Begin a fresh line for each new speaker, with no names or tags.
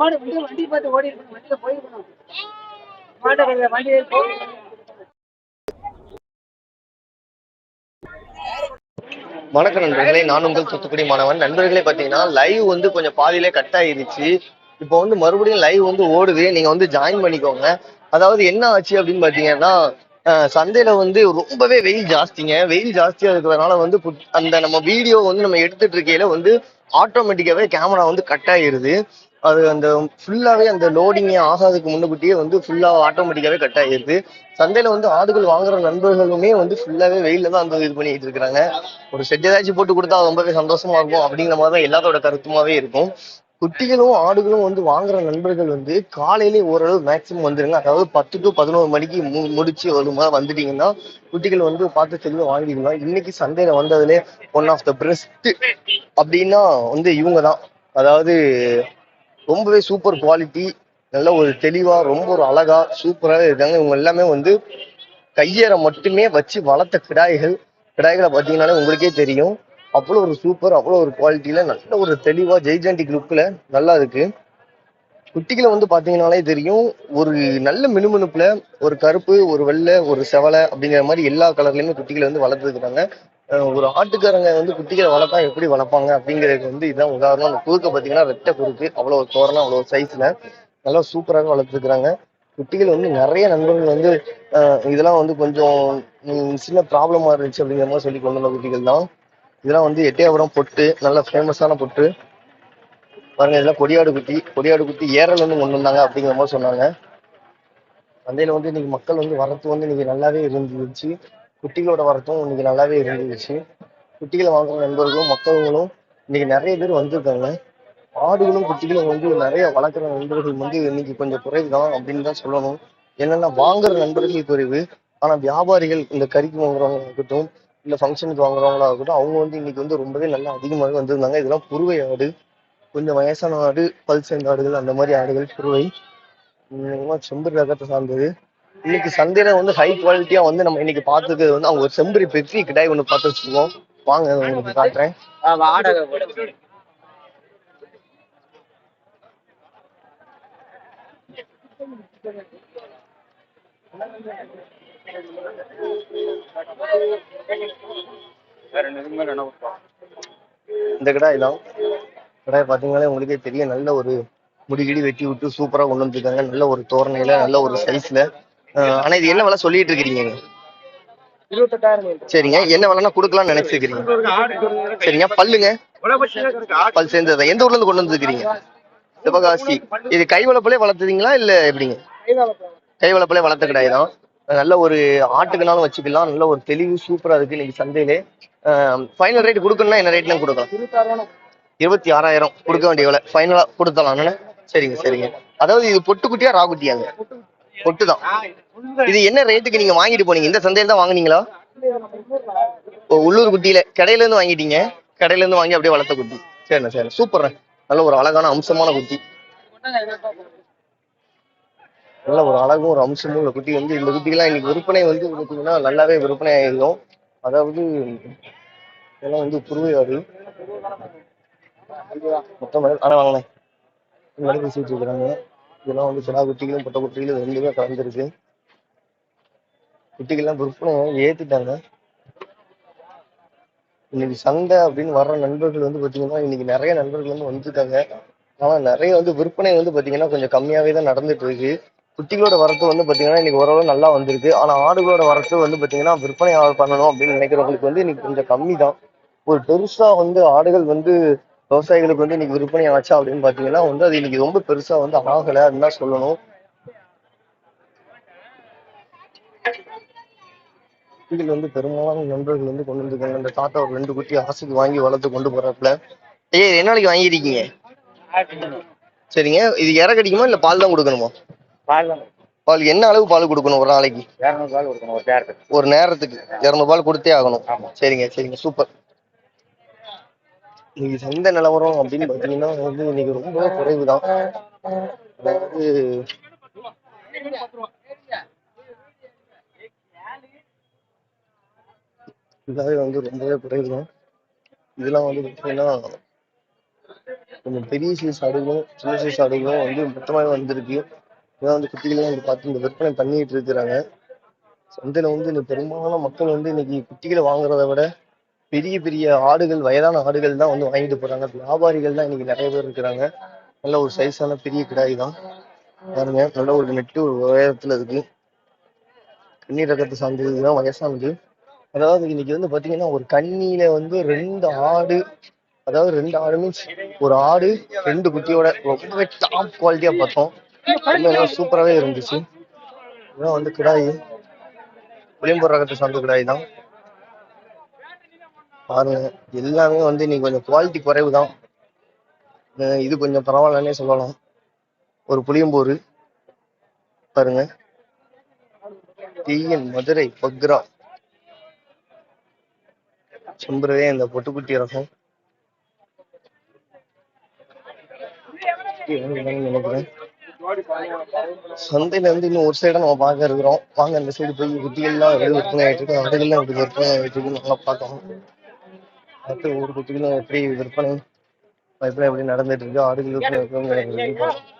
மாடு வண்டி வண்டி பார்த்து ஓடி இருக்கணும். வண்டியில போயிருக்கணும். மாட்டை கொஞ்சம் வண்டி
வணக்கம் நண்பர்களே நான் உங்கள் தூத்துக்குடி மாணவன். நண்பர்களே பாத்தீங்கன்னா லைவ் வந்து கொஞ்சம் பாதியிலே கட் ஆயிருச்சு. இப்போ வந்து மறுபடியும் லைவ் வந்து ஓடுது. நீங்க வந்து ஜாயின் பண்ணிக்கோங்க. அதாவது என்ன ஆச்சு அப்படின்னு பாத்தீங்கன்னா சந்தையில் சந்தையில வந்து ரொம்பவே வெயில் ஜாஸ்திங்க. வெயில் ஜாஸ்தியா இருக்கிறதுனால வந்து அந்த நம்ம வீடியோ வந்து நம்ம எடுத்துட்டு இருக்கையில வந்து ஆட்டோமேட்டிக்காவே கேமரா வந்து கட் ஆயிருது. அது அந்த ஃபுல்லாவே அந்த லோடிங்கே ஆகாததுக்கு முன்னுக்குட்டியே வந்து ஃபுல்லா ஆட்டோமேட்டிக்காவே கட் ஆகிருது சந்தையில வந்து ஆடுகள் வாங்குற நண்பர்களுமே வந்து ஃபுல்லாவே வெயில தான் அந்த இது பண்ணிட்டு இருக்கிறாங்க. ஒரு செட் ஏதாச்சும் போட்டு கொடுத்தா ரொம்பவே சந்தோஷமா இருக்கும் அப்படிங்கிற மாதிரி தான் எல்லாத்தோட கருத்துமாவே இருக்கும். குட்டிகளும் ஆடுகளும் வந்து வாங்குற நண்பர்கள் வந்து காலையிலே ஓரளவு மேக்சிமம் வந்துருங்க. அதாவது பத்து டு பதினோரு மணிக்கு மு முடிச்சு ஒரு மாதிரி வந்துட்டீங்கன்னா குட்டிகள் வந்து பார்த்து செல்வ வாங்கிடுங்க இன்னைக்கு சந்தையில வந்ததுலே ஒன் ஆஃப் த பெஸ்ட் அப்படின்னா வந்து இவங்க தான். அதாவது ரொம்பவே சூப்பர் குவாலிட்டி நல்ல ஒரு தெளிவா ரொம்ப ஒரு அழகா சூப்பராக இருக்காங்க. இவங்க எல்லாமே வந்து கையறை மட்டுமே வச்சு வளர்த்த கிடாய்கள். கிடாய்களை பார்த்தீங்கன்னாலே உங்களுக்கே தெரியும். அவ்வளோ ஒரு சூப்பர் அவ்வளோ ஒரு குவாலிட்டியில நல்ல ஒரு தெளிவாக ஜெய்ஜாண்டிக் லுக்கில் நல்லா இருக்கு. குட்டிகளை வந்து பார்த்தீங்கனாலே தெரியும். ஒரு நல்ல மினுமினுப்பில் ஒரு கருப்பு ஒரு வெள்ளை ஒரு செவலை அப்படிங்கிற மாதிரி எல்லா கலர்லையுமே குட்டிகளை வந்து வளர்த்துருக்குறாங்க ஒரு ஆட்டுக்காரங்க வந்து குட்டிகளை வளர்த்தா எப்படி வளர்ப்பாங்க அப்படிங்கிறதுக்கு வந்து இதான் உதாரணம். அந்த குறுக்க பார்த்தீங்கன்னா ரெட்டை குறுக்கு அவ்வளோ தோரணம் அவ்வளோ சைஸ்ல நல்லா சூப்பராக வளர்த்துருக்குறாங்க. குட்டிகள் வந்து நிறைய நண்பர்கள் வந்து இதெல்லாம் வந்து கொஞ்சம் சின்ன ப்ராப்ளமாக இருந்துச்சு அப்படிங்கிற மாதிரி சொல்லி கொண்டு வந்த குட்டிகள் தான். இதெல்லாம் வந்து எட்டையாபுரம் பொட்டு நல்ல ஃபேமஸான பொட்டு. பாருங்க இதெல்லாம் கொடியாடு குட்டி கொடியாடு குட்டி ஏரல் வந்து கொண்டு வந்தாங்க அப்படிங்கிற மாதிரி சொன்னாங்க. சந்தையில் வந்து இன்னைக்கு மக்கள் வந்து வரத்து வந்து இன்னைக்கு நல்லாவே இருந்துச்சு. குட்டிகளோட வரத்தும் இன்னைக்கு நல்லாவே இருந்துச்சு. குட்டிகளை வாங்குற நண்பர்களும் மக்களும் இன்னைக்கு நிறைய பேர் வந்திருக்காங்க. ஆடுகளும் குட்டிகளும் வந்து நிறைய வளர்க்குற நண்பர்கள் வந்து இன்னைக்கு கொஞ்சம் குறைவு தான் அப்படின்னு தான் சொல்லணும். என்னன்னா வாங்குற நண்பர்கள் குறைவு. ஆனா வியாபாரிகள் இந்த கறிக்கு வாங்குறவங்க இருக்கட்டும் இல்ல ஃபங்க்ஷனுக்கு வாங்குறவங்களா இருக்கட்டும் அவங்க வந்து இன்னைக்கு வந்து ரொம்பவே நல்லா அதிகமாகவே வந்திருந்தாங்க. இதெல்லாம் புருவை ஆடு கொஞ்சம் வயசான ஆடு பல் சேர்ந்த ஆடுகள் அந்த மாதிரி ஆடுகள் புருவை செம்பு ரகத்தை சார்ந்தது. இன்னைக்கு சந்தையில வந்து ஹை குவாலிட்டியா வந்து நம்ம இன்னைக்கு பார்த்தது வந்து அவங்க ஒரு செம்பரி பெட்ரி கிடாய் ஒன்று பார்த்து வச்சிருக்கோம். வாங்க உங்களுக்கு காட்டுறேன். இந்த கிடாய் தான். கிடாய் பார்த்தீங்கன்னாலே உங்களுக்கே தெரியும் நல்ல ஒரு முடிகிடி வெட்டி விட்டு சூப்பரா கொண்டு வந்திருக்காங்க. நல்ல ஒரு தோரணையில நல்ல ஒரு சைஸ்ல ஆனா இது என்ன விலை சொல்லிட்டு இருக்கிறீங்க?
இருபத்தெட்டாயிரம்
சரிங்க. என்ன விலைன்னா கொடுக்கலாம்னு நினைச்சிருக்கிறீங்க? சரிங்க. பல்லுங்க. பல் சேர்ந்ததா? எந்த ஊர்ல இருந்து கொண்டு வந்திருக்கிறீங்க? சிவகாசி. இது கை வளர்ப்புலே வளர்த்துறீங்களா இல்ல எப்படிங்க? கை வளர்ப்புலே வளர்த்த கிடாய் தான் நல்ல ஒரு ஆட்டுக்குனாலும் வச்சுக்கலாம். நல்ல ஒரு தெளிவு சூப்பரா இருக்கு இன்னைக்கு சந்தையிலே. ஃபைனல் ரேட் கொடுக்கணும்னா என்ன ரேட்லாம் கொடுக்கலாம்? இருபத்தி ஆறாயிரம். கொடுக்க வேண்டிய விலை. ஃபைனலா கொடுத்தலாம்? சரிங்க சரிங்க. அதாவது இது பொட்டுக்குட்டியா ராகுட்டியாங்க? பொட்டு தான் இது என்ன ரேட்டுக்கு நீங்க வாங்கிட்டு போனீங்க? இந்த சந்தையில தான் வாங்குனீங்களா? உள்ளூர் குட்டியில. கடையில இருந்து வாங்கிட்டீங்க. கடையில இருந்து வாங்கி அப்படியே வளர்த்த குட்டி. சரிண்ணே சரிண்ணே. சூப்பர்ண்ணே. நல்ல ஒரு அழகான அம்சமான குட்டி. நல்ல ஒரு அழகும் ஒரு அம்சமும் உள்ள குட்டி வந்து இந்த குட்டிகள்லாம் இன்னைக்கு விற்பனை வந்து பார்த்தீங்கன்னா நல்லாவே விற்பனை ஆயிருக்கும் அதாவது இதெல்லாம் வந்து குருவையாடு மொத்தம் ஆனா வாங்கினேன் மாதிரி பேசிட்டு இருக்கிறாங்க இதெல்லாம் வந்து கிடா குட்டிகளும் பொட்டை குட்டிகளும் ரெண்டுமே கலந்துருக்கு. குட்டிகள்லாம் விற்பனை ஏத்திட்டாங்க. இன்னைக்கு சந்தை அப்படின்னு வர்ற நண்பர்கள் வந்து பார்த்தீங்கன்னா இன்னைக்கு நிறைய நண்பர்கள் வந்து வந்திருக்காங்க ஆனால் நிறைய வந்து விற்பனை வந்து பார்த்தீங்கன்னா கொஞ்சம் கம்மியாகவே தான் நடந்துட்டு இருக்கு. குட்டிகளோட வரத்து வந்து பார்த்தீங்கன்னா இன்னைக்கு ஓரளவு நல்லா வந்திருக்கு. ஆனால் ஆடுகளோட வரத்து வந்து பார்த்தீங்கன்னா விற்பனை பண்ணணும் அப்படின்னு நினைக்கிறவங்களுக்கு வந்து இன்னைக்கு கொஞ்சம் கம்மி தான் ஒரு பெருசாக வந்து ஆடுகள் வந்து விவசாயிகளுக்கு வந்து இன்னைக்கு விற்பனை ஆச்சா அப்படின்னு பாத்தீங்கன்னா வந்து அது இன்னைக்கு ரொம்ப பெருசா வந்து ஆகல அப்படின்னு தான் சொல்லணும். குட்டிகள் வந்து பெரும்பாலான நண்பர்கள் வந்து கொண்டு வந்திருக்காங்க. இந்த தாத்தா ஒரு ரெண்டு குட்டி ஆசைக்கு வாங்கி வளர்த்து கொண்டு போறாப்புல. ஏய் என்ன நாளைக்கு வாங்கியிருக்கீங்க? சரிங்க. இது இற கடிக்குமா இல்ல பால் தான் கொடுக்கணுமா?
பால்
பால் என்ன அளவு பால் கொடுக்கணும் ஒரு நாளைக்கு?
இரநூறு பால் கொடுக்கணும் ஒரு பேருக்கு
ஒரு நேரத்துக்கு. இரநூறு பால் கொடுத்தே ஆகணும். சரிங்க சரிங்க. சூப்பர். இன்னைக்கு சந்தை நிலவரம் அப்படின்னு பாத்தீங்கன்னா வந்து இன்னைக்கு ரொம்ப குறைவு தான் அதாவது இதாவே வந்து ரொம்பவே குறைவு தான் இதெல்லாம் வந்து பார்த்தீங்கன்னா கொஞ்சம் பெரிய சைஸ் அடுகளும் சின்ன சைஸ் அடுகளும் வந்து மொத்தமாகவே வந்திருக்கு. இதான் வந்து குட்டிகளையும் வந்து பார்த்து இந்த விற்பனை பண்ணிட்டு இருக்கிறாங்க. சந்தையில் வந்து இந்த பெரும்பாலான மக்கள் வந்து இன்னைக்கு குட்டிகளை வாங்குறத விட பெரிய பெரிய ஆடுகள் வயதான ஆடுகள் தான் வந்து வாங்கிட்டு போறாங்க. வியாபாரிகள் தான் இன்னைக்கு நிறைய பேர் இருக்கிறாங்க. நல்ல ஒரு சைஸான பெரிய கிடாய் தான். பாருங்க நல்ல ஒரு நெட்டு ஒரு உயரத்துல இருக்கு. கன்னி ரகத்தை சார்ந்தது இதுதான் வயசானது. அதாவது இன்னைக்கு வந்து பாத்தீங்கன்னா ஒரு கண்ணியில வந்து ரெண்டு ஆடு அதாவது ரெண்டு ஆடு மீன்ஸ் ஒரு ஆடு ரெண்டு குட்டியோட ரொம்பவே டாப் குவாலிட்டியா பார்த்தோம். சூப்பராகவே இருந்துச்சு. இதான் வந்து கிடாய். புளியம்பூர் ரகத்தை சார்ந்த கிடாய் தான். பாருங்க. எல்லாமே வந்து இன்னைக்கு கொஞ்சம் குவாலிட்டி குறைவு தான் இது கொஞ்சம் பரவாயில்லன்னே சொல்லலாம். ஒரு புளியம்பூர். பாருங்க. டிஎன் மதுரை பக்ரா. செம்புறவே இந்த பொட்டுக்குட்டி ரகம் குட்டி வாங்கிக்கலாம்னு நினைக்கிறேன். சந்தையில இருந்து இன்னும் ஒரு சைடா நம்ம பார்க்க இருக்கிறோம். வாங்க அந்த சைடு போய் குட்டிகள்லாம் எப்படி விற்பனை ஆயிட்டு இருக்கு? ஆடுகள்லாம் எப்படி விற்பனை ஆயிட்டு இருக்கு நல்லா பார்க்கணும் அடுத்து ஒவ்வொரு குட்டிகளும் எப்படி விற்பனை எப்படி எப்படி நடந்துட்டு இருக்கு ஆடுகள் விற்பனை எப்படி நடக்குது